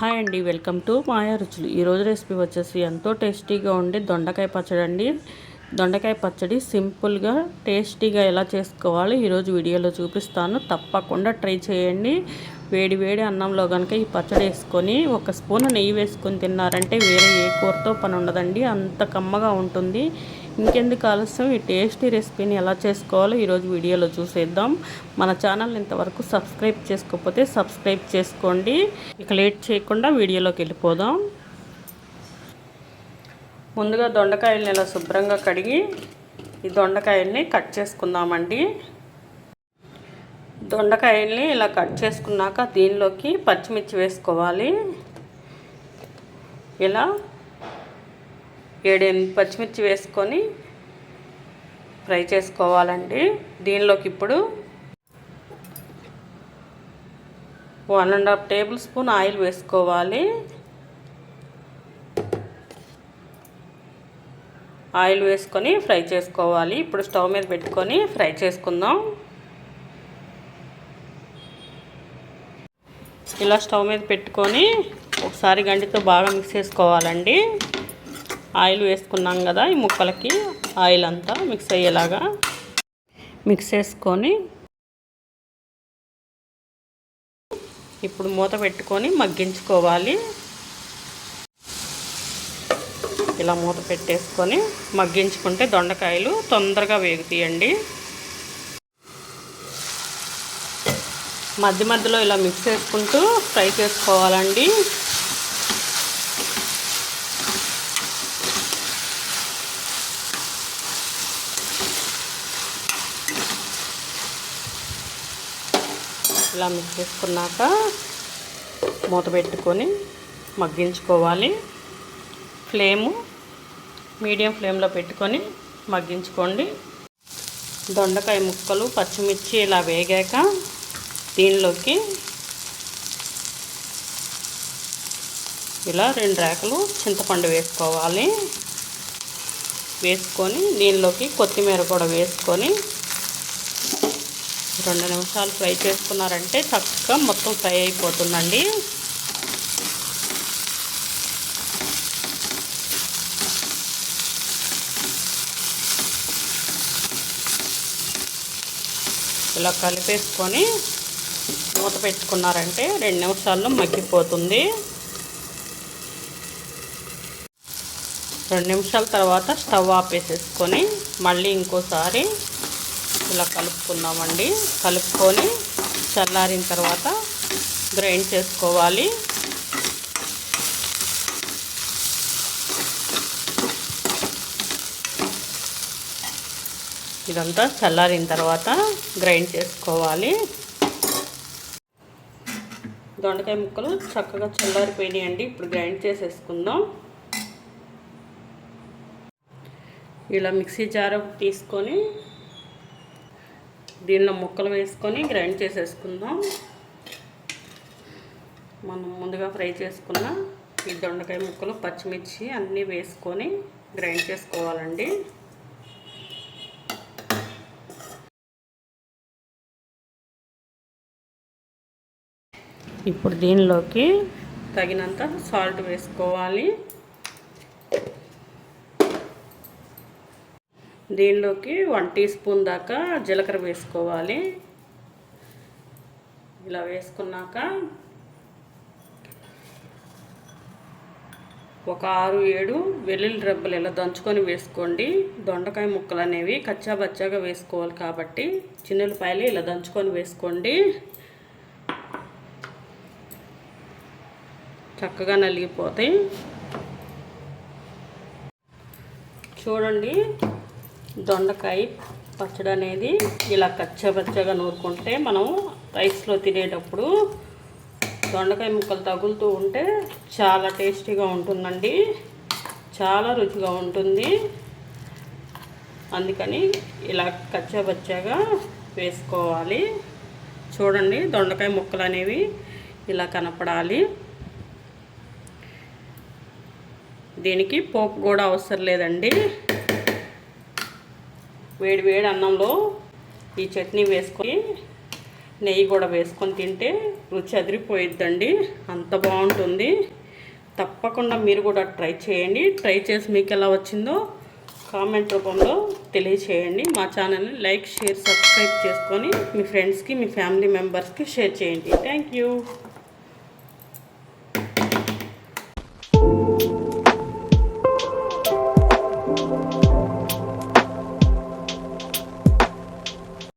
Hi అండి welcome to మాయా రుచులు. ఈరోజు రెసిపీ వచ్చేసి ఎంతో టేస్టీగా ఉండే దొండకాయ పచ్చడి అండి. దొండకాయ పచ్చడి సింపుల్గా టేస్టీగా ఎలా చేసుకోవాలో ఈరోజు వీడియోలో చూపిస్తాను. తప్పకుండా ట్రై చేయండి. వేడి వేడి అన్నంలో కనుక ఈ పచ్చడి వేసుకొని ఒక స్పూన్ నెయ్యి వేసుకొని తిన్నారంటే వేరే ఏ కూరతో పని ఉండదండి. అంత కమ్మగా ఉంటుంది. ఇంకెందుకు ఆలస్యం? ఈ టేస్టీ రెసిపీని ఎలా చేసుకోవాలో ఈరోజు వీడియోలో చూసేద్దాం. మన ఛానల్ ఇంతవరకు సబ్స్క్రైబ్ చేసుకోకపోతే సబ్స్క్రైబ్ చేసుకోండి. ఇక లేట్ చేయకుండా వీడియోలోకి వెళ్ళిపోదాం. ముందుగా దొండకాయలని ఇలా శుభ్రంగా కడిగి ఈ దొండకాయల్ని కట్ చేసుకుందామండి. దొండకాయల్ని ఇలా కట్ చేసుకున్నాక దీనిలోకి పచ్చిమిర్చి వేసుకోవాలి. ఇలా ఏడెనిమిది పచ్చిమిర్చి వేసుకొని ఫ్రై చేసుకోవాలండి. దీనిలోకి ఇప్పుడు one and half tablespoon oil వేసుకోవాలి. ఆయిల్ వేసుకొని ఫ్రై చేసుకోవాలి. ఇప్పుడు స్టవ్ మీద పెట్టుకొని ఫ్రై చేసుకుందాం. ఇలా స్టవ్ మీద పెట్టుకొని ఒకసారి గంటితో బాగా మిక్స్ చేసుకోవాలండి. ఆయిల్ వేసుకున్నాం కదా ఈ ముక్కలకి ఆయిల్ అంతా మిక్స్ అయ్యేలాగా మిక్స్ చేసుకొని ఇప్పుడు మూత పెట్టుకొని మగ్గించుకోవాలి. ఇలా మూత పెట్టేసుకొని మగ్గించుకుంటే దొండకాయలు తొందరగా వేగుతాయండి. మధ్య మధ్యలో ఇలా మిక్స్ చేసుకుంటూ ఫ్రై చేసుకోవాలండి. ఇలా మిక్స్ చేసుకున్నాక మూత పెట్టుకొని మగ్గించుకోవాలి. ఫ్లేము మీడియం ఫ్లేమ్లో పెట్టుకొని మగ్గించుకోండి. దొండకాయ ముక్కలు పచ్చిమిర్చి ఇలా వేగాక దీనిలోకి ఇలా రెండు రేకలు చింతపండు వేసుకోవాలి. వేసుకొని దీనిలోకి కొత్తిమీర కూడా వేసుకొని రెండు నిమిషాలు ఫ్రై చేసుకున్నారంటే చక్కగా మొత్తం ఫ్రై అయిపోతుందండి. ఇలా కలిపేసుకొని మూత పెట్టుకున్నారంటే రెండు నిమిషాల్లో మగ్గిపోతుంది. రెండు నిమిషాల తర్వాత స్టవ్ ఆపేసేసుకొని మళ్ళీ ఇంకోసారి ఇలా కలుపుకుందామండి. కలుపుకొని చల్లారిన తర్వాత గ్రైండ్ చేసుకోవాలి. ఇదంతా చల్లారిన తర్వాత గ్రైండ్ చేసుకోవాలి. దొండకాయ ముక్కలు చక్కగా చల్లారిపోయినాయండి. ఇప్పుడు గ్రైండ్ చేసేసుకుందాం. ఇలా మిక్సీ జార్ తీసుకొని దీనిలో ముక్కలు వేసుకొని గ్రైండ్ చేసేసుకుందాం. మనం ముందుగా ఫ్రై చేసుకున్న ఈ దొండకాయ ముక్కలు పచ్చిమిర్చి అన్నీ వేసుకొని గ్రైండ్ చేసుకోవాలండి. ఇప్పుడు దీనిలోకి తగినంత సాల్ట్ వేసుకోవాలి. దీనిలోకి వన్ టీ స్పూన్ దాకా జీలకర్ర వేసుకోవాలి. ఇలా వేసుకున్నాక ఒక ఆరు ఏడు వెల్లుల్లి రెబ్బలు ఇలా దంచుకొని వేసుకోండి. దొండకాయ ముక్కలు అనేవి కచ్చాబచ్చాగా వేసుకోవాలి కాబట్టి చిన్నులపాయలు ఇలా దంచుకొని వేసుకోండి. చక్కగా నలిగిపోతాయి. చూడండి దొండకాయ పచ్చడి అనేది ఇలా కచ్చపచ్చగా నూరుకుంటే మనం రైస్లో తినేటప్పుడు దొండకాయ ముక్కలు తగులుతూ ఉంటే చాలా టేస్టీగా ఉంటుందండి. చాలా రుచిగా ఉంటుంది. అందుకని ఇలా కచ్చపచ్చగా వేసుకోవాలి. చూడండి దొండకాయ ముక్కలు అనేవి ఇలా కనపడాలి. దీనికి పోపు కూడా అవసరం లేదండి. వేడి వేడి అన్నంలో ఈ చట్నీ వేసుకొని నెయ్యి కూడా వేసుకొని తింటే రుచి అదిరిపోయిద్దండి. అంత బాగుంటుంది. తప్పకుండా మీరు కూడా ట్రై చేయండి. ట్రై చేసి మీకు ఎలా వచ్చిందో కామెంట్ రూపంలో తెలియచేయండి. మా ఛానల్ని లైక్ షేర్ సబ్స్క్రైబ్ చేసుకొని మీ ఫ్రెండ్స్కి మీ ఫ్యామిలీ మెంబర్స్కి షేర్ చేయండి. Thank you.